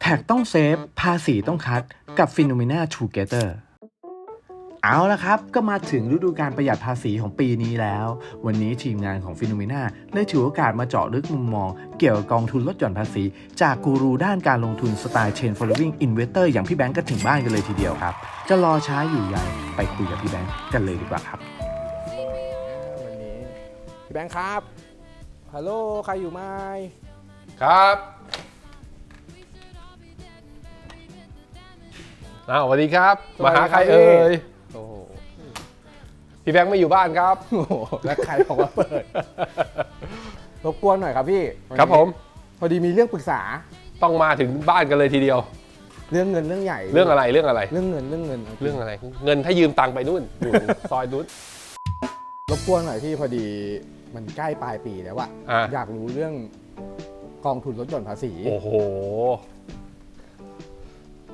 แท็กต้องเซฟ ภาษีต้องคัด กับ p h e n o m e n a Together เอาละครับ ก็มาถึงฤดูการประหยัดภาษีของปีนี้แล้ว วันนี้ทีมงานของ p h e n o m e n a เลยถือโอกาสมาเจาะลึกมุมมอง เกี่ยวกับกองทุนลดหย่อนภาษี จากกูรูด้านการลงทุนสไตล์ Chain Following Investor อย่างพี่แบงก์กันถึงบ้านกันเลยทีเดียวครับ จะรอช้าอยู่ใหญ่ไปคุยกับพี่แบงก์กันเลยดีกว่าครับวันนี้พี่แบงค์ครับฮัลโหลใครอยู่ไหมครับ อ้าวสวัสดีครับ มาหาใครเอ่ยโอ้โหพี่แบงค์ไม่อยู่บ้านครับโอ้โหแล้วใครบอกว่าเปิด รบกวนหน่อยครับพี่วันนี้ครับผม พอดีมีเรื่องปรึกษาต้องมาถึงบ้านกันเลยทีเดียว เรื่องเงินเรื่องใหญ่เรื่องอะไรเรื่องอะไร เรื่องเงินเรื่องเงินาจเรื่องอะไร เงินถ้ายืมตังค์ไปนู่นอยู่ซอยนู้นรบกวนหน่อยพี่พอดีมันใกล้ปลายปีแล้วอะอะอยากรู้เรื่องกองทุนลดหย่อนภาษี โอ้โห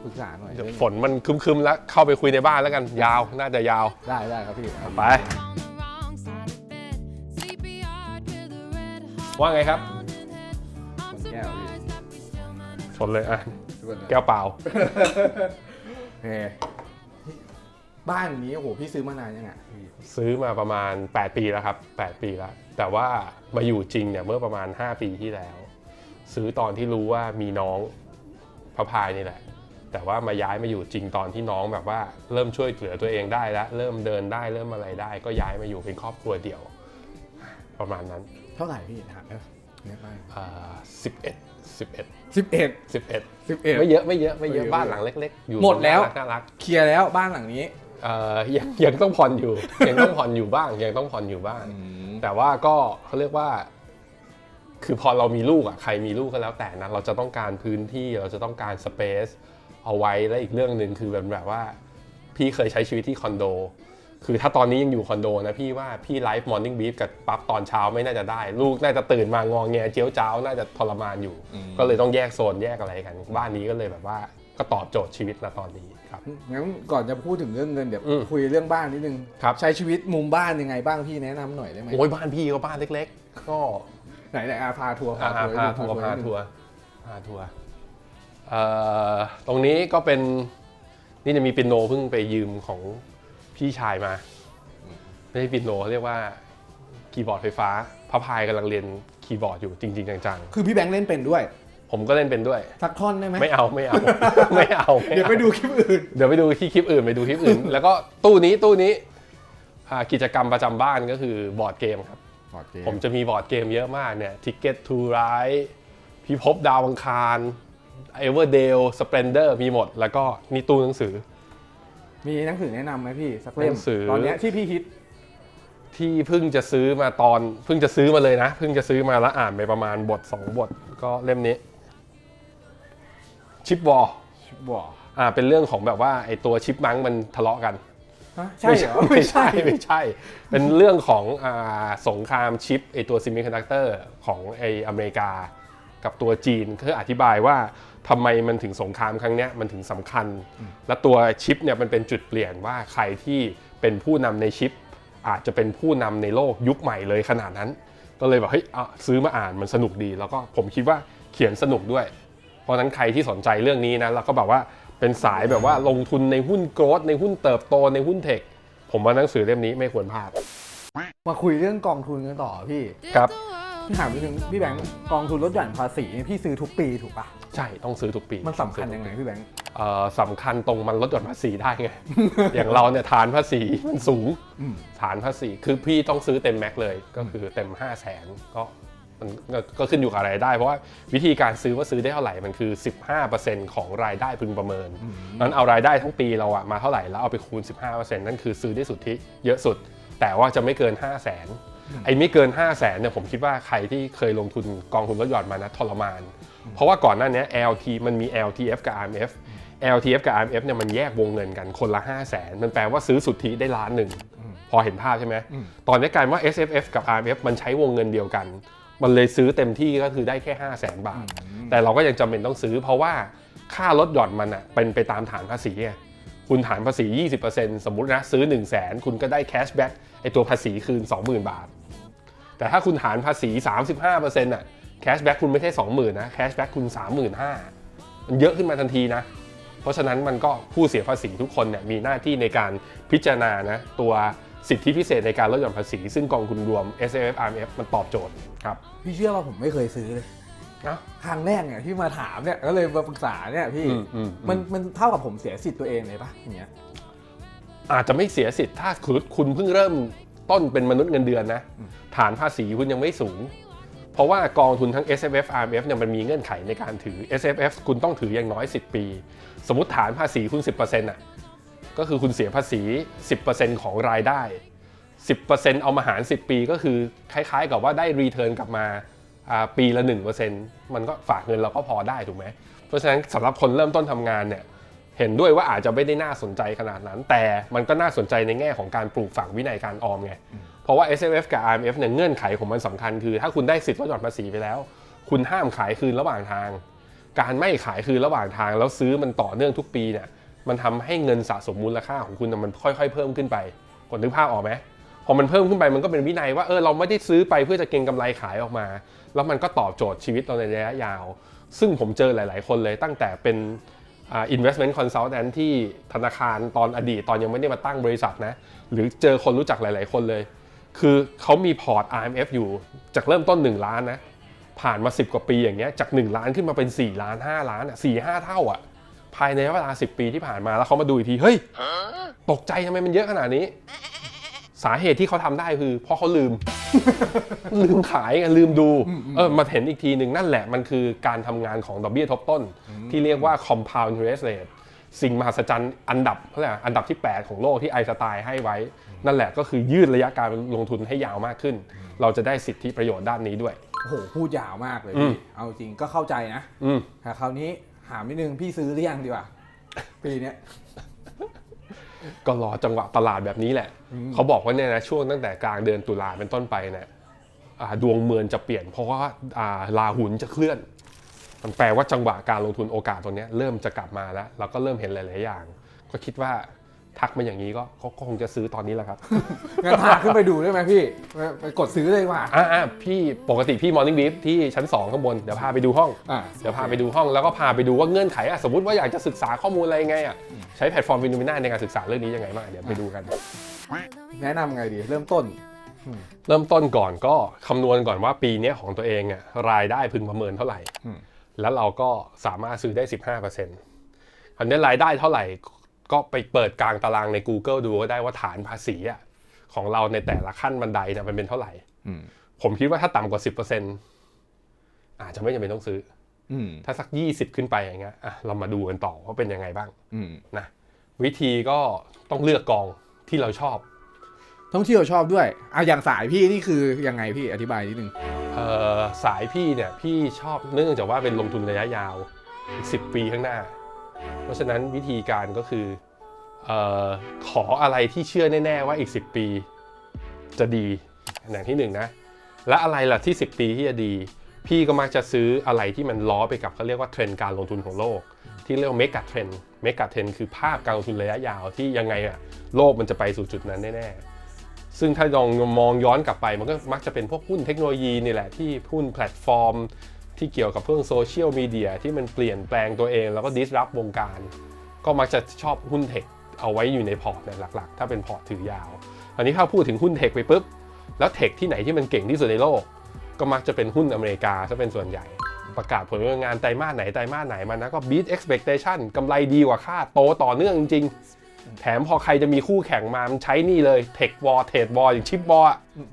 ปรึกษาหน่อยเดี๋ยวเรื่องฝนมันครึมๆแล้วเข้าไปคุยในบ้านแล้วกันยาวน่าจะยาวได้ได้ครับพี่ครับไป on the wrong side of bed. Sleepy eyed with a red heart ว่าไงครับ on his head. I'm แก้วพี่ surprised that we still managed ชนเลยอะทุกคนนะแก้วเปล่า โอเคบ้านนี้โอ้โหพี่ซื้อมานานยังไงพี่ซื้อมาประมาณ 8 ปีแล้วครับ 8 ปีแล้ว แต่ว่ามาอยู่จริงเนี่ยเมื่อประมาณ 5 ปีที่แล้ว ซื้อตอนที่รู้ว่ามีน้องพระพายนี่แหละ แต่ว่ามาย้ายมาอยู่จริงตอนที่น้องแบบว่าเริ่มช่วยเหลือตัวเองได้แล้ว เริ่มเดินได้เริ่มอะไรได้ ก็ย้ายมาอยู่เป็นครอบครัวเดี่ยว ประมาณนั้น เท่าไหร่พี่ถามเออเนี่ยบ้านอ่าสิบเอ็ดสิบเอ็ดสิบเอ็ดสิบเอ็ดสิบเอ็ดไม่เยอะไม่เยอะไม่เยอะไม่เยอะบ้านหลังเล็ก ๆ อยู่หมดแล้วน่ารักน่ารักเคลียร์แล้วบ้านหลังนี้เอ่อยังยังต้องผ่อนอยู่ ยังต้องผ่อนอยู่บ้าง ยังต้องผ่อนอยู่บ้าง แต่ว่าก็เขาเรียกว่า คือพอเรามีลูกอะใครมีลูกก็แล้วแต่นะเราจะต้องการพื้นที่เราจะต้องการสเปซ เอาไว้และอีกเรื่องหนึ่งคือแบบแบบว่า พี่เคยใช้ชีวิตที่คอนโด คือถ้าตอนนี้ยังอยู่คอนโดนะพี่ว่าพี่ไลฟ์มอร์นิ่งบีฟกับปั๊บตอนเช้าไม่น่าจะได้ ลูกน่าจะตื่นมางองแงเจียวจ้าวน่าจะทรมานอยู่ ก็เลยต้องแยกโซนแยกอะไรกัน บ้านนี้ก็เลยแบบว่าก็ตอบโจทย์ชีวิตนะตอนนี้ครับงั้นก่อนจะพูดถึงเรื่องเงินเดี๋ยวอืมคุยเรื่องบ้านนิดนึงครับใช้ชีวิตมุมบ้านยังไงบ้างพี่แนะนำหน่อยได้ไหมโอ้ยบ้านพี่ก็บ้านเล็ก ๆ ก็ไหนไหนอาพาทัวร์อ่าพาทัวร์พาทัวร์นิดพานึงทัวร์พาทัวร์เอ่อ ตรงนี้ก็เป็นนี่จะมีปิโนเพิ่งไปยืมของพี่ชายมาไม่ใช่ปิโนเขาเรียกว่าคีย์บอร์ดไฟฟ้าพระพายกำลังเรียนคีย์บอร์ดอยู่จริง ๆ จังคือพี่แบงค์เล่นเป็นด้วย ๆ ผมก็เล่นเป็นด้วย สักท่อนได้ไหมไม่เอาไม่เอาไม่เอาม่อา เดี๋ยวไปดูคลิปอื่น เดี๋ยวไปดูที่คลิปอื่นไปดูคลิปอื่น แล้วก็ตู้นี้ตู้นี้อ่ากิจกรรมประจำบ้านก็คือบอร์ดเกมครับ ผมจะมีบอร์ดเกมเยอะมากเนี่ย Ticket to Ride พิภพดาวอังคาร Everdale Splendor มีหมด แล้วก็นี่ตู้หนังสือ มีหนังสือแนะนำไหมพี่สักเล่มหนังสือ ตอนเนี้ยที่พี่ฮิตที่เพิ่งจะซื้อมาตอนเพิ่งจะซื้อมาเลยนะ เพิ่งจะซื้อมาแล้วอ่านไปประมาณบท 2 บทก็เล่มนี้ชิปวอลบอกอ่าเป็นเรื่องของแบบว่าไอตัวชิปมังมันทะเลาะกัน ฮะใช่เหรอไม่ใช่ไม่ใช่ เป็นเรื่องของอาสงครามชิปไอตัวซิมิคอนดักเตอร์ของไออเมริกา กับตัวจีนเพื่ออธิบายว่าทำไมมันถึงสงครามครั้งเนี้ยมันถึงสำคัญ และตัวชิปเนี่ยมันเป็นจุดเปลี่ยนว่าใครที่เป็นผู้นำในชิป อาจจะเป็นผู้นำในโลกยุคใหม่เลยขนาดนั้น ก็เลยแบบเฮ้ยเอาซื้อมาอ่านมันสนุกดี แล้วก็ผมคิดว่าเขียนสนุกด้วย เพราะฉะนั้นใครที่สนใจเรื่องนี้นะแล้วก็แบบว่าเป็นสายแบบว่าลงทุนในหุ้นโกรดในหุ้นเติบโตในหุ้นเทคผมว่าหนังสือเล่มนี้ไม่ควรพลาดมาคุยเรื่องกองทุนกันต่อพี่ Did Cặp. the world พี่ถามนิดนึงพี่แบงค์กองทุนลดหย่อนภาษีเนี่ยพี่ซื้อทุกปีถูกปะใช่ต้องซื้อทุกปีมันสำคัญยังไงพี่แบงค์ เอ่อสำคัญตรงมันลดหย่อนภาษีได้ไง อย่างเราเนี่ยฐานภาษีมันสูงอืม ฐานภาษีคือพี่ต้องซื้อเต็มแม็กเลยก็คือเต็ม 5 0 0แสนก็มันก็ก็ขึ้นอยู่กับรายได้ เพราะว่าวิธีการซื้อว่าซื้อได้เท่าไหร่มันคือ 15%ของรายได้พึงประเมินนั้นเอารายได้ทั้งปีเราอะมาเท่าไหร่แล้วเอาไปคูณ 15%นั่นคือซื้อได้สุทธิเยอะสุด แต่ว่าจะไม่เกิน 5 0 0แสน ไอ้ไม่เกิน 5 0 0แสนเนี่ยผมคิดว่าใครที่เคยลงทุนกองทุนลดหย่อนมานะทรมาน เพราะว่าก่อนหน้านี้ LT มันมี LTF กับ RMF LTF กับ RMF เนี่ยมันแยกวงเงินกันคนละ 5 0 0แสนมันแปลว่าซื้อสุทธิได้ล้านหนึ่งพอเห็นภาพใช่ไหมตอนนี้กลายว่า SFF กับ RMF มันใช้วงเงินเดียวกัน มันเลยซื้อเต็มที่ก็คือได้แค่ 5 0 0แสนบาท แต่เราก็ยังจำเป็นต้องซื้อ เพราะว่าค่าลดหย่อนมันอะเป็นไปตามฐานภาษีไงคุณฐานภาษี 20%สมมุตินะซื้อ 1 0 0 0 0แสนคุณก็ได้แคชแบ็กไอตัวภาษีคืน 20,000 บาท แต่ถ้าคุณฐานภาษี 35%อะแคชแบ็กคุณไม่ใช่20,000นะแคชแบ็กคุณ 35,000มันเยอะขึ้นมาทันทีนะ เพราะฉะนั้นมันก็ผู้เสียภาษีทุกคนเนี่ยมีหน้าที่ในการพิจารณานะตัวสิทธิพิเศษในการลดหย่อนภาษี ซึ่งกองทุนรวม S F R M F มันตอบโจทย์ครับพี่เชื่อว่าผมไม่เคยซื้อเลยนะครั้งแรกเนี่ยที่มาถามเนี่ยก็เลยมาปรึกษาเนี่ยพี่อืมอืมอืมมันมันเท่ากับผมเสียสิทธิ์ตัวเองเลยปะอย่างเงี้ยอาจจะไม่เสียสิทธิ์ถ้าคุณคุณเพิ่งเริ่ม ต้นเป็นมนุษย์เงินเดือนนะ ฐานภาษีคุณยังไม่สูง เพราะว่ากองทุนทั้ง S F F R M F เนี่ยมันมีเงื่อนไขในการถือ S F F คุณต้องถืออย่างน้อย 10 ปี สมมติฐานภาษีคุณ 10%อะก็คือคุณเสียภาษี 10%ของรายได้ 10%เอามาหาร 10 ปีก็คือคล้ายๆ กับว่าได้รีเทิร์นกลับมาอ่าปีละ 1%มันก็ฝากเงินเราก็พอได้ถูกไหมเพราะฉะนั้นสำหรับคนเริ่มต้นทำงานเนี่ย เห็นด้วยว่าอาจจะไม่ได้น่าสนใจขนาดนั้น แต่มันก็น่าสนใจในแง่ของการปลูกฝังวินัยการออมไง เพราะว่า S F F กับ R M F เนี่ยเงื่อนไขของมันสำคัญคือ ถ้าคุณได้สิทธิ์ลดหย่อนภาษีไปแล้ว คุณห้ามขายคืนระหว่างทาง การไม่ขายคืนระหว่างทาง แล้วซื้อมันต่อเนื่องทุกปีเนี่ยมันทำให้เงินสะสมมูลค่าของคุณมันค่อยๆ เพิ่มขึ้นไปกดนึกภาพออกไหมพอมันเพิ่มขึ้นไปมันก็เป็นวินัยว่าเออเราไม่ได้ซื้อไปเพื่อจะเก็งกำไรขายออกมา แล้วมันก็ตอบโจทย์ชีวิตเราในระยะยาว ซึ่งผมเจอหลาย ๆ คนเลยตั้งแต่เป็น investment consultant ที่ธนาคารตอนอดีต ตอนยังไม่ได้มาตั้งบริษัทนะ หรือเจอคนรู้จักหลาย ๆ คนเลย คือเขามีพอร์ต RMF อยู่จากเริ่มต้น 1 ล้านนะ ผ่านมา 10 กว่าปีอย่างเงี้ยจาก 1 ล้านขึ้นมาเป็น 4 ล้าน 5 ล้านอะ4 5 เท่าอะภายในเวลา 10 ปีที่ผ่านมาแล้วเขามาดูอีกที เฮ้ย ตกใจทำไมมันเยอะขนาดนี้ สาเหตุที่เขาทำได้คือเพราะเขาลืม ลืมขายไงลืมดูเออมาเห็นอีกทีหนึ่งนั่นแหละมันคือการทำงานของดอกเบี้ยทบต้น ที่เรียกว่า compound interest rate สิ่งมหัศจรรย์อันดับเท่าไหร่อันดับที่ 8 ของโลกที่ไอน์สไตน์ให้ไว้ นั่นแหละก็คือยืดระยะการลงทุนให้ยาวมากขึ้น เราจะได้สิทธิประโยชน์ด้านนี้ด้วยโอ้โหพูดยาวมากเลยอืมพี่เอาจริงก็เข้าใจนะอืมแต่คราวนี้ถามนิดนึงพี่ซื้อหรือยังดีกว่าปีเนี้ย ก็รอจังหวะตลาดแบบนี้แหละ เขาบอกว่าเนี่ยนะช่วงตั้งแต่กลางเดือนตุลาเป็นต้นไปเนี่ยอ่าดวงเมืองจะเปลี่ยน เพราะว่าอ่าราหุนจะเคลื่อน มันแปลว่าจังหวะการลงทุนโอกาสตัวเนี้ยเริ่มจะกลับมาแล้วเราก็เริ่มเห็นหลาย ๆ อย่าง ก็คิดว่า ทักมาอย่างนี้ก็ก็ก็คงจะซื้อตอนนี้แหละครับงั้นพาขึ้นไปดูได้ไหมพี่ ไปไปกดซื้อเลยดีกว่าอ่า อ่าพี่ปกติพี่ Morning Brief ที่ชั้น 2 ข้างบน เดี๋ยวพาไปดูห้อง อ่าเดี๋ยวพาไปดูห้องแล้วก็พาไปดูว่าเงื่อนไขอะสมมติว่าอยากจะศึกษาข้อมูลอะไรไงอะใช้แพลตฟอร์มวิน o มิน่าในการศึกษาเรื่องนี้ยังไงบ้างเดี๋ยวไปดูกัน แนะนำไงดี เริ่มต้น เริ่มต้นก่อนก็คำนวณก่อนว่าปีเนี้ยของตัวเองอะรายได้พึงประเมินเท่าไหร่ อืม แล้วเราก็สามารถซื้อได้ 15%คราวนี้รายได้เท่าไหร่ ก็ไปเปิดกลางตารางใน Google ดูก็ได้ว่าฐานภาษีอะของเราในแต่ละขั้นบันไดเนี่ยมันเป็นเท่าไหร่อืมผมคิดว่าถ้าต่ำกว่า10%อาจจะไม่จำเป็นต้องซื้ออืมถ้าสัก20ขึ้นไปอย่างเงี้ยอะเรามาดูกันต่อว่าเป็นยังไงบ้างอืมนะวิธีก็ต้องเลือกกองที่เราชอบ ท่องเที่ยวชอบด้วยอะอย่างสายพี่นี่คือยังไงพี่อธิบายนิดนึงเอ่อสายพี่เนี่ยพี่ชอบเนื่องจากว่าเป็นลงทุนระยะยาวอีก10ปีข้างหน้า เพราะฉะนั้นวิธีการก็คือออขออะไรที่เชื่อแน่ ๆ ว่าอีก 10 ปีจะดีอย่างที่หนึ่งนะและอะไรล่ะที่ 10 ปีที่จะดี พี่ก็มักจะซื้ออะไรที่มันล้อไปกับเขาเรียกว่าเทรนด์การลงทุนของโลก ที่เรียกว่าเมกะเทรนด์เมกะเทรนด์คือภาพการลงทุนระยะยาวที่ยังไงอะโลกมันจะไปสู่จุดนั้นแน่ๆซึ่งถ้าลองมองย้อนกลับไปมันก็มักจะเป็นพวกหุ้นเทคโนโลยีนี่แหละที่หุ้นแพลตฟอร์ม ที่เกี่ยวกับเรื่องโซเชียลมีเดียที่มันเปลี่ยนแปลงตัวเอง แล้วก็ดิสรับวงการ ก็มักจะชอบหุ้นเทคเอาไว้อยู่ในพอร์ตเนี่ยหลักๆ ถ้าเป็นพอร์ตถือยาว อันนี้ถ้าพูดถึงหุ้นเทคไปปุ๊บ แล้วเทคที่ไหนที่มันเก่งที่สุดในโลก ก็มักจะเป็นหุ้นอเมริกาถ้าเป็นส่วนใหญ่ ประกาศผลงานไตรมาสไหนไตรมาสไหนมันนะก็ beat expectation กำไรดีกว่าคาดโตต่อเนื่องจริงแถมพอใครจะมีคู่แข่งมามันใช้นี่เลย Tech War Trade War อย่างชิปบอล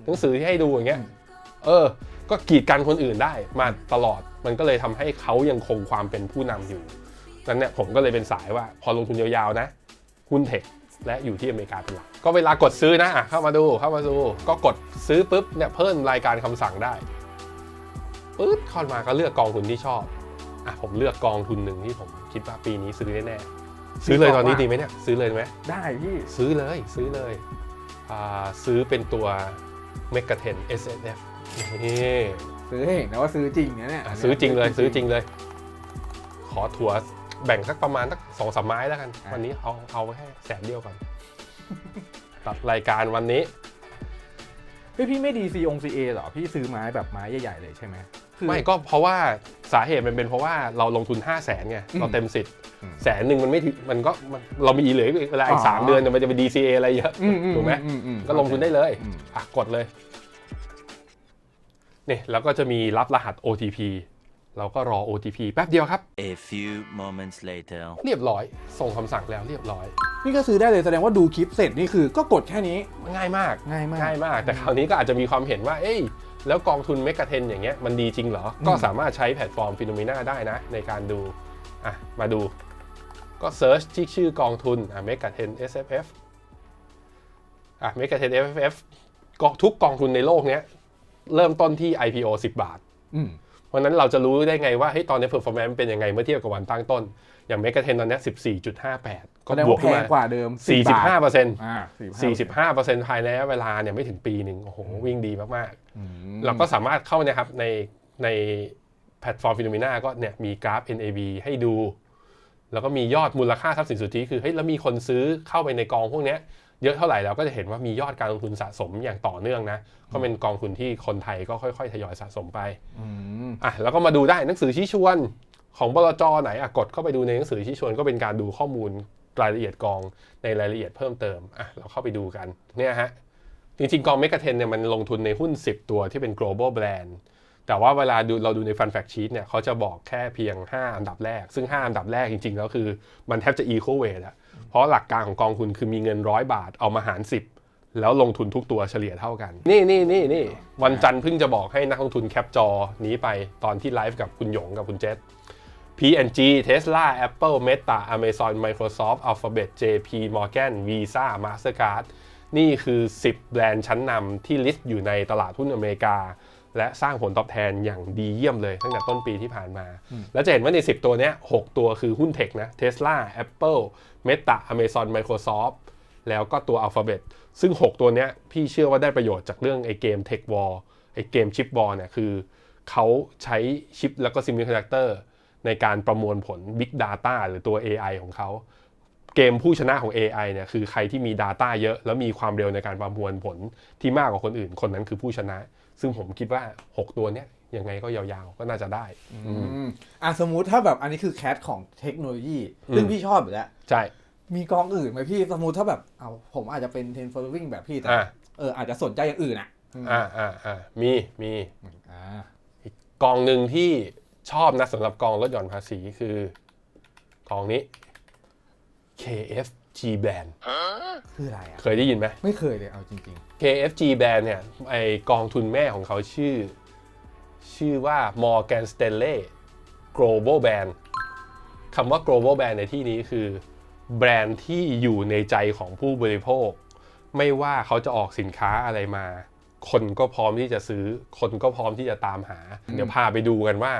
หนังสือที่ให้ดูอย่างเงี้ย เออ ก็กีดกันคนอื่นได้มาตลอด มันก็เลยทำให้เขายังคงความเป็นผู้นำอยู่นั้นเนี่ยผมก็เลยเป็นสายว่าพอลงทุนยาวๆนะหุ้นเทคและอยู่ที่อเมริกาเป็นหลักก็เวลากดซื้อนะอะเข้ามาดูเข้ามาดูก็กดซื้อปุ๊บเนี่ยเพิ่มรายการคำสั่งได้ปึ๊บเข้ามาก็เลือกกองทุนที่ชอบอะผมเลือกกองทุนหนึ่งที่ผมคิดว่าปีนี้ซื้อแน่ๆซื้อเลยตอนนี้ดีไหมเนี่ยซื้อเลยไหมได้พี่ซื้อเลยซื้อเลยอ่าซื้อเป็นตัว m e g a 10 S N F นี่ซื้อให้เห็นนะว่าซื้อจริงนะเนี่ยอะซื้อจริงเลยซื้อจริงเลย ขอถั่วแบ่งสักประมาณสักสองสามไม้แล้วกัน วันนี้เอาเอาไว้ให้แสนเดียวก่อน ตัดรายการวันนี้เฮ้ยพี่ไม่ดีซีองซีเอหรอ พี่ซื้อไม้แบบไม้ใหญ่ๆเลยใช่ไหมคือ ไม่ก็เพราะว่าสาเหตุมันเป็นเพราะว่าเราลงทุน 5 0 0แสนไงเราเต็มสิทธิ์อืมแสนหนึ่งมันไม่ถึงมันก็มันเรามีเหลืออีกเวลาอีอ๋กอ สามเดือนเนี่ยมันจะไป DCA อะไรเยอะอือืถูกไหมอือืก็ลงทุนได้เลยอืม อะกดเลย นี่แล้วก็จะมีรับรหัส OTP เราก็รอ OTP แป๊บเดียวครับ A few moments later. เรียบร้อย ส่งคำสั่งแล้วเรียบร้อย นี่ก็ซื้อได้เลยแสดงว่าดูคลิปเสร็จนี่คือก็กดแค่นี้ ง่ายมาก ง่ายมาก ง่ายมาก แต่คราวนี้ก็อาจจะมีความเห็นว่า เอ้ย แล้วกองทุนเมกะเทนอย่างเงี้ยมันดีจริงเหรอ ก็สามารถใช้แพลตฟอร์มฟิโนเมนาได้นะ ในการดู อะ มาดู ก็เซิร์ชที่ชื่อกองทุน อะเมกะเทน SFF อะเมกะเทน SFF ก็ทุกกองทุนในโลกเนี้ย เริ่มต้นที่ IPO 10 บาทอืมเพราะฉะนั้นเราจะรู้ได้ไงว่าเฮ้ยตอนนี้ performance เป็นยังไงเมื่อเทียบกับวันตั้งต้น อย่างเมกะเทนตอนเนี้ย14.58 ก็แสดงบวว่ากแพขึ้นงมากว่าเดิม 45เปอร์เซ็นต์อ่า45%ภายในระยะเวลาเนี่ยไม่ถึงปีหนึ่งโอ้โหวิ่งดีมากอืมๆเราก็สามารถเข้านะครับในในแพลตฟอร์มฟิโนเมนาก็เนี่ยมีกราฟ NAV ให้ดู แล้วก็มียอดมูลค่าทรัพย์สินสุทธิคือเฮ้ยแล้วมีคนซื้อเข้าไปในกองพวกเนี้ย เยอะเท่าไหร่เราก็จะเห็นว่ามียอดการลงทุนสะสมอย่างต่อเนื่องนะก็เป็นกองทุนที่คนไทยก็ค่อยๆทยอยสะสมไปอืมอะแล้วก็มาดูได้หนังสือชี้ชวนของบลจไหนอะกดเข้าไปดูในหนังสือชี้ชวนก็เป็นการดูข้อมูลรายละเอียดกองในรายละเอียดเพิ่มเติมอะเราเข้าไปดูกันเนี่ยฮะจริงๆ กองเมกะเทนเนี่ยมันลงทุนในหุ้น 10 ตัวที่เป็น global brand แต่ว่าเวลาดูเราดูใน Fun Fact Sheet เนี่ยเขาจะบอกแค่เพียง 5 อันดับแรก ซึ่ง 5 อันดับแรกจริงๆ แล้วคือ มันแทบจะ equal weight อะเพ ราะหลักการของกองทุนคือมีเงินร้อยบาทเอามาหาร 10 แล้วลงทุนทุกตัวเฉลี่ยเท่ากัน นี่นี่นี่นี่วันจันทร์เพิ่งจะบอกให้นักลงทุนแคปจอนี้ไปตอนที่ไลฟ์กับคุณหยงกับคุณเจษ P&G Tesla Apple Meta Amazon Microsoft Alphabet JP Morgan Visa Mastercard นี่คือ 10 แบรนด์ชั้นนำที่ลิสต์อยู่ในตลาดหุ้นอเมริกา และสร้างผลตอบแทนอย่างดีเยี่ยมเลยตั้งแต่ต้นปีที่ผ่านมา แล้วจะเห็นว่าใน 10 ตัวเนี้ย6ตัวคือหุ้นเทคนะ Tesla Apple Meta Amazon Microsoft แล้วก็ตัว Alphabet ซึ่ง 6 ตัวเนี้ยพี่เชื่อว่าได้ประโยชน์จากเรื่องไอ้เกม Tech War ไอ้เกมชิป War เนี่ยคือเขาใช้ชิปแล้วก็ Semiconductor ในการประมวลผล Big Data หรือตัว AI ของเขา เกมผู้ชนะของ AI เนี่ยคือใครที่มี Data เยอะ แล้วมีความเร็วในการประมวลผลที่มากกว่าคนอื่น คนนั้นคือผู้ชนะ ซึ่งผมคิดว่า 6 ตัวเนี้ยยังไงก็ยาวๆ ก็น่าจะได้ อืมอะสมมุติถ้าแบบอันนี้คือแคทของเทคโนโลยีซึ่งพี่ชอบอยู่แล้วใช่ มีกองอื่นไหมพี่สมมุติถ้าแบบเอาผมอาจจะเป็นเทน following แบบพี่แต่อ่าเอออาจจะสนใจอย่างอื่นอะอืมอ่าอ่าอ่ามีมีอ่ากองหนึ่งที่ชอบนะสำหรับกองลดหย่อนภาษีคือกองนี้ KFG Band คืออะไรอะ เคยได้ยินไหม ไม่เคยเลยเอาจริง KFG Band เนี่ยไอกองทุนแม่ของเขาชื่อ ชื่อว่า Morgan Stanley Global Band คำว่า global band ในที่นี้คือแบรนด์ที่อยู่ในใจของผู้บริโภค ไม่ว่าเขาจะออกสินค้าอะไรมา คนก็พร้อมที่จะซื้อ คนก็พร้อมที่จะตามหา เดี๋ยวพาไปดูกันว่า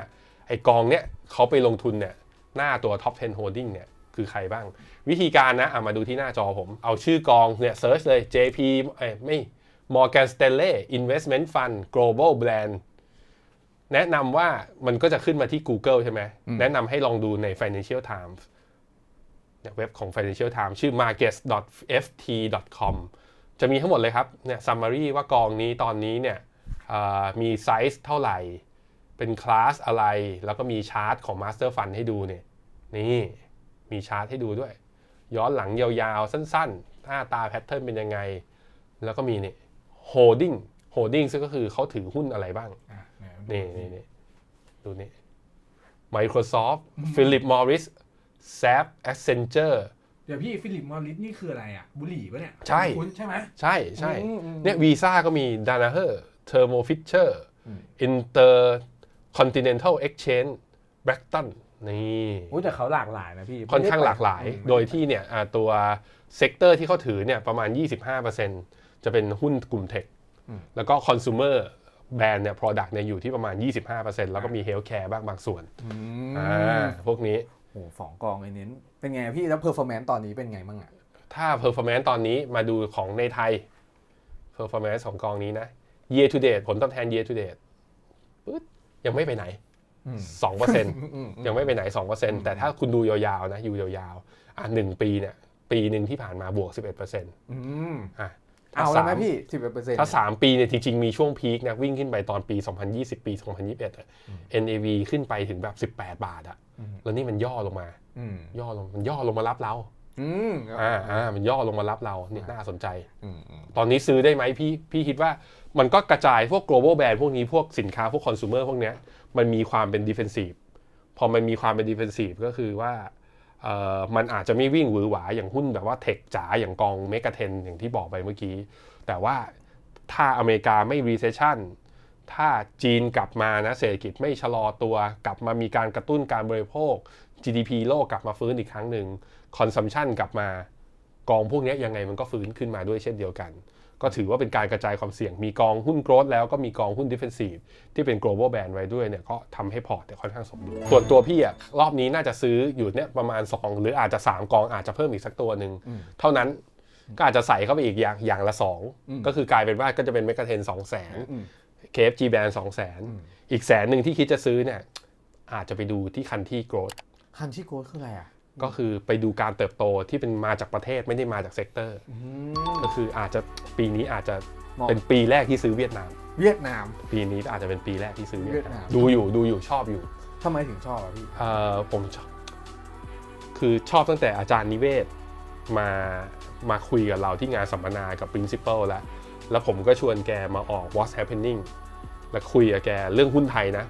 ไอกองเนี้ยเขาไปลงทุนเนี่ยหน้าตัว top 10 holding เนี่ย คือใครบ้าง วิธีการนะอะมาดูที่หน้าจอผม เอาชื่อกองเนี่ยเซิร์ชเลย JP เอ้ยไม่ Morgan Stanley Investment Fund Global Brand แนะนำว่ามันก็จะขึ้นมาที่ Google ใช่ไหม แนะนำให้ลองดูใน Financial Times เนี่ยเว็บของ Financial Times ชื่อ markets.ft.com จะมีทั้งหมดเลยครับเนี่ย summary ว่ากองนี้ตอนนี้เนี่ยอ่ามีไซส์เท่าไหร่ เป็นคลาสอะไร แล้วก็มีชาร์ตของ Master Fund ให้ดูเนี่ย นี่ มีชาร์ตให้ดูด้วย ย้อนหลังยาวๆ สั้นๆ หน้าตาแพทเทิร์นเป็นยังไง แล้วก็มีนี่ holding holding ซึ่งก็คือเขาถือหุ้นอะไรบ้างๆอะไหนี่นี่นี่ดูนี่ Microsoft Philip Morris SAP Accenture เดี๋ยวพี่ฟิลิปมอริสนี่คืออะไรอะ บุหรี่ปะเนี่ย ใช่คุณใช่ไหมใช่ใช่อืมอืมเนี่ยวีซ่าก็มี Danaher Thermo Fisher Intercontinental Exchange Blackton นี่ โอ้ยแต่เขาหลากหลายนะพี่ค่อนข้างหลากหลายอืมโดยที่เนี่ยอ่าตัวเซกเตอร์ที่เขาถือเนี่ยประมาณ 25%จะเป็นหุ้นกลุ่มเทค แล้วก็คอน sumer แบรนด์เนี่ย product เนี่ยอยู่ที่ประมาณ 25%แล้วก็มี healthcare บ้างบางส่วนอืมอ่าพวกนี้โอ้สองกองไอ้เน้นเป็นไงพี่แล้วเพอร์ฟอร์แมนซ์ตอนนี้เป็นไงบ้างอะถ้า performance ตอนนี้มาดูของในไทย performance ของกองนี้นะ year to date ผลตอบแทน year to date ปึ๊ดยังไม่ไปไหน 2%ยังไม่ไปไหน2%แต่ถ้าคุณดูยาวๆนะอยู่ยาวๆอะหนึ่งปีเนี่ยปีหนึ่งที่ผ่านมาบวก11%อืมอะเอาแล้วไหมพี่สิบเปอร์เซ็นต์ถ้า3ปีเนี่ยจริง ๆ มีช่วงพีคนะวิ่งขึ้นไปตอนปี 2020 ปี 2021อะ NAV ขึ้นไปถึงแบบ18บาทอะแล้วนี่มันย่อลงมาอืมย่อลงมันย่อลงมารับเรา อืมอ่าอ่ามันย่อลงมารับเราเนี่ยน่าสนใจอืมอืมตอนนี้ซื้อได้ไหมพี่พี่คิดว่ามันก็กระจายพวก global brand พวกนี้พวกสินค้าพวก consumer พวกเนี้ยมันมีความเป็น defensive พอมันมีความเป็น defensive ก็คือว่าเอ่อมันอาจจะไม่วิ่งหวือหวาอย่างหุ้นแบบว่าเทคจ๋าอย่างกองเมกะเทนอย่างที่บอกไปเมื่อกี้ แต่ว่าถ้าอเมริกาไม่ recession ถ้าจีนกลับมานะเศรษฐกิจไม่ชะลอตัวกลับมามีการกระตุ้นการบริโภค GDP โลกกลับมาฟื้นอีกครั้งหนึ่ง consumption กลับมากองพวกเนี้ยยังไงมันก็ฟื้นขึ้นมาด้วยเช่นเดียวกัน ก็ถือว่าเป็นการกระจายความเสี่ยง มีกองหุ้นโกรดแล้วก็มีกองหุ้น defensive ที่เป็น global band ไว้ด้วยเนี่ยก็ทำให้พอร์ตเนี่ยค่อนข้างสมดุลส่วนตัวพี่อะรอบนี้น่าจะซื้ออยู่เนี่ยประมาณ 2 หรืออาจจะ 3 กองอาจจะเพิ่มอีกสักตัวหนึ่งเท่านั้นก็อาจจะใส่เข้าไปอีกอย่างอย่างละ 2 ก็คือกลายเป็นว่าก็จะเป็นเมกะเทนสองแสน KFG band สองแสนอีกแสนหนึ่งที่คิดจะซื้อเนี่ยอาจจะไปดูที่คันที่ growth คันที่โกดคืออะไรอะ ก็คือไปดูการเติบโตที่เป็นมาจากประเทศไม่ได้มาจากเซกเตอร์ ก็คืออาจจะปีนี้อาจจะมองเป็นปีแรกที่ซื้อเวียดนาม เวียดนาม ปีนี้อาจจะเป็นปีแรกที่ซื้อเวียดนามเวียดนามดูอยู่ดูอยู่ชอบอยู่ทำไมถึงชอบอะพี่เอ่อผมชอบ คือชอบตั้งแต่อาจารย์นิเวศมามาคุยกับเราที่งานสัมมนากับ Principal แล้ว แล้วผมก็ชวนแกมาออก What's Happening แล้วคุยกับแกเรื่องหุ้นไทยนะ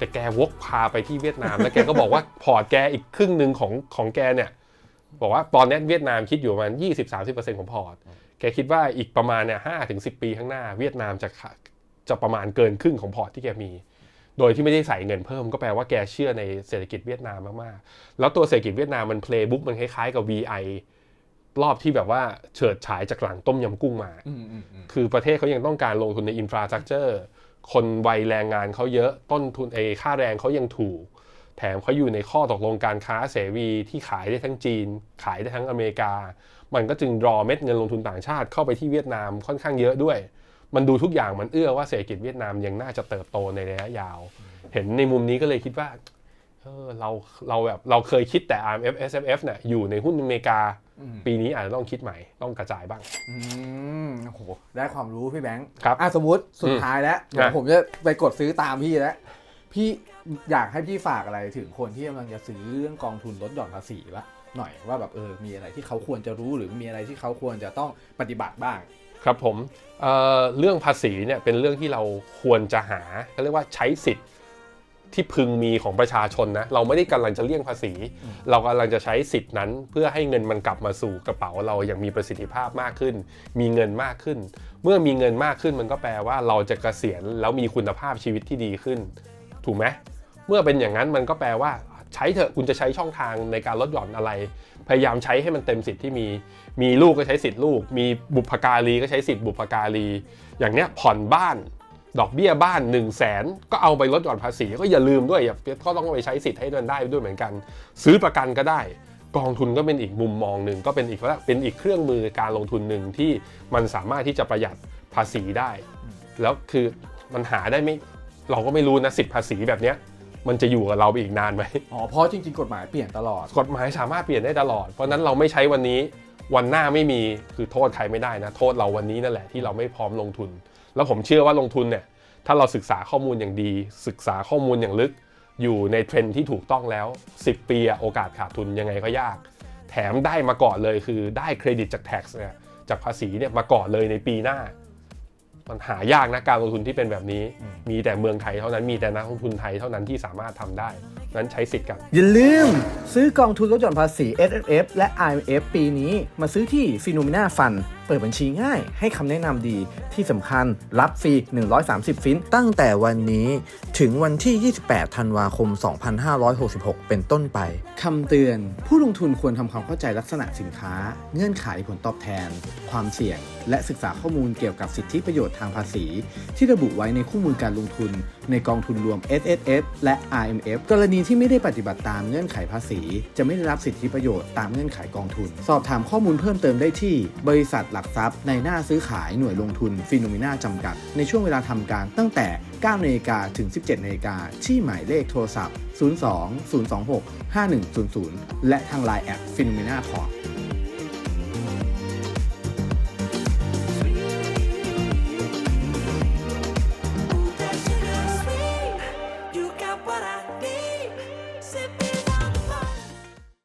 แต่แกวกพาไปที่เวียดนาม แล้วแกก็บอกว่าพอร์ตแกอีกครึ่งหนึ่งของของแกเนี่ยบอกว่าตอนนี้เวียดนามคิดอยู่ประมาณ 20-30%ของพอร์ต แกคิดว่าอีกประมาณเนี่ยห้าถึงสิปีข้างหน้า เวียดนามจะขะจะประมาณเกินครึ่งของพอร์ตที่แกมี โดยที่ไม่ได้ใส่เงินเพิ่มก็แปลว่าแกเชื่อในเศรษฐกิจเวียดนามมากๆ แล้วตัวเศรษฐกิจเวียดนามมันเพลย์บุ๊กมันคล้ายๆกับ VI รอบที่แบบว่าเฉิดฉายจากหลังต้มยำกุ้งมาอืมอืมอืมคือประเทศเขายังต้องการลงทุนในอินฟราสตรักเจอร์ คนวัยแรงงานเขาเยอะต้นทุนเอค่าแรงเขายังถูก แถมเขาอยู่ในข้อตกลงการค้าเสรีที่ขายได้ทั้งจีน ขายได้ทั้งอเมริกา มันก็จึงรอเม็ดเงินลงทุนต่างชาติเข้าไปที่เวียดนามค่อนข้างเยอะด้วย มันดูทุกอย่างมันเอื้อว่าเศรษฐกิจเวียดนามยังน่าจะเติบโตในระยะยาว เห็นในมุมนี้ก็เลยคิดว่าเออเราเราแบบเราเคยคิดแต่ RMF SFF เนี่ยอยู่ในหุ้นอเมริกา ปีนี้อาจจะต้องคิดใหม่ต้องกระจายบ้างอืมโอ้โหได้ความรู้พี่แบงค์ครับอะสมมติสุดท้ายแล้วเดี๋ยวอะผมจะไปกดซื้อตามพี่แล้วพี่อยากให้พี่ฝากอะไรถึงคนที่กำลังจะซื้อเรื่องกองทุนลดหย่อนภาษีวะหน่อยว่าแบบเออมีอะไรที่เขาควรจะรู้หรือมีอะไรที่เขาควรจะต้องปฏิบัติบ้าง ครับผมเอ่อเรื่องภาษีเนี่ยเป็นเรื่องที่เราควรจะหาเขาเรียกว่าใช้สิทธิ์ ที่พึงมีของประชาชนนะเราไม่ได้กำลังจะเลี่ยงภาษี เรากำลังจะใช้สิทธิ์นั้น เพื่อให้เงินมันกลับมาสู่กระเป๋าเราอย่างมีประสิทธิภาพมากขึ้น มีเงินมากขึ้น เมื่อมีเงินมากขึ้นมันก็แปลว่าเราจะเกษียณแล้วมีคุณภาพชีวิตที่ดีขึ้น ถูกไหมเมื่อเป็นอย่างนั้นมันก็แปลว่าใช้เถอะคุณจะใช้ช่องทางในการลดหย่อนอะไร พยายามใช้ให้มันเต็มสิทธิ์ที่มี มีลูกก็ใช้สิทธิ์ลูก มีบุพการีก็ใช้สิทธิ์บุพการี อย่างเนี้ยผ่อนบ้าน ดอกเบี้ยบ้าน 1 0 0 0 0แสนก็เอาไปลดหย่อนภาษีก็อย่าลืมด้วยอย่าก็ต้องไปใช้สิทธิ์ให้มันได้ด้วยเหมือนกัน ซื้อประกันก็ได้ กองทุนก็เป็นอีกมุมมองหนึ่งก็เป็นอีกเป็นอีกเครื่องมือการลงทุนหนึ่งที่มันสามารถที่จะประหยัดภาษีได้ แล้วคือมันหาได้ไม่เราก็ไม่รู้นะสิทธิภาษีแบบเนี้ยมันจะอยู่กับเราไปอีกนานไหมอ๋อเพราะจริงๆ กฎหมายเปลี่ยนตลอด กฎหมายสามารถเปลี่ยนได้ตลอด เพราะฉะนั้นเราไม่ใช้วันนี้วันหน้าไม่มีคือโทษใครไม่ได้นะ โทษเราวันนี้นั่นแหละที่เราไม่พร้อมลงทุน แล้วผมเชื่อว่าลงทุนเนี่ยถ้าเราศึกษาข้อมูลอย่างดี ศึกษาข้อมูลอย่างลึก อยู่ในเทรนด์ที่ถูกต้องแล้ว 10 ปีอะโอกาสขาดทุนยังไงก็ยาก แถมได้มาก่อนเลยคือได้เครดิตจาก tax เนี่ยจากภาษีเนี่ยมาก่อนเลยในปีหน้า มันหายากนะการลงทุนที่เป็นแบบนี้ มีแต่เมืองไทยเท่านั้นมีแต่นักลงทุนไทยเท่านั้นที่สามารถทำได้นั้นใช้สิทธิ์กัน อย่าลืม ซื้อกองทุนลดหย่อนภาษี S F F และ I M F ปีนี้มาซื้อที่ p h e n o m e n a Fund เปิดบัญชีง่าย ให้คำแนะนำดีที่สำคัญรับฟรี 130 ฟินตั้งแต่วันนี้ถึงวันที่ 28 ธันวาคม 2566 เป็นต้นไปคำเตือน ผู้ลงทุนควรทำความเข้าใจลักษณะสินค้า เงื่อนไขผลตอบแทน ความเสี่ยง และศึกษาข้อมูลเกี่ยวกับสิทธิประโยชน์ทางภาษี ที่ระบุไว้ในคู่มือการลงทุน ในกองทุนรวม S S F และ I M F กรณีที่ไม่ได้ปฏิบัติตามเงื่อนไขภาษี จะไม่ได้รับสิทธิประโยชน์ตามเงื่อนไขกองทุน สอบถามข้อมูลเพิ่มเติมได้ที่บริษัทหลักทรัพย์ในหน้าซื้อขายหน่วยลงทุนฟิโนมิน่าจำกัด ในช่วงเวลาทำการตั้งแต่9นาฬิกาถึง 17นาฬิกาที่หมายเลขโทรศัพท์ 02 026 5100 และทางไลน์แอปฟิโนมิน่าคอร์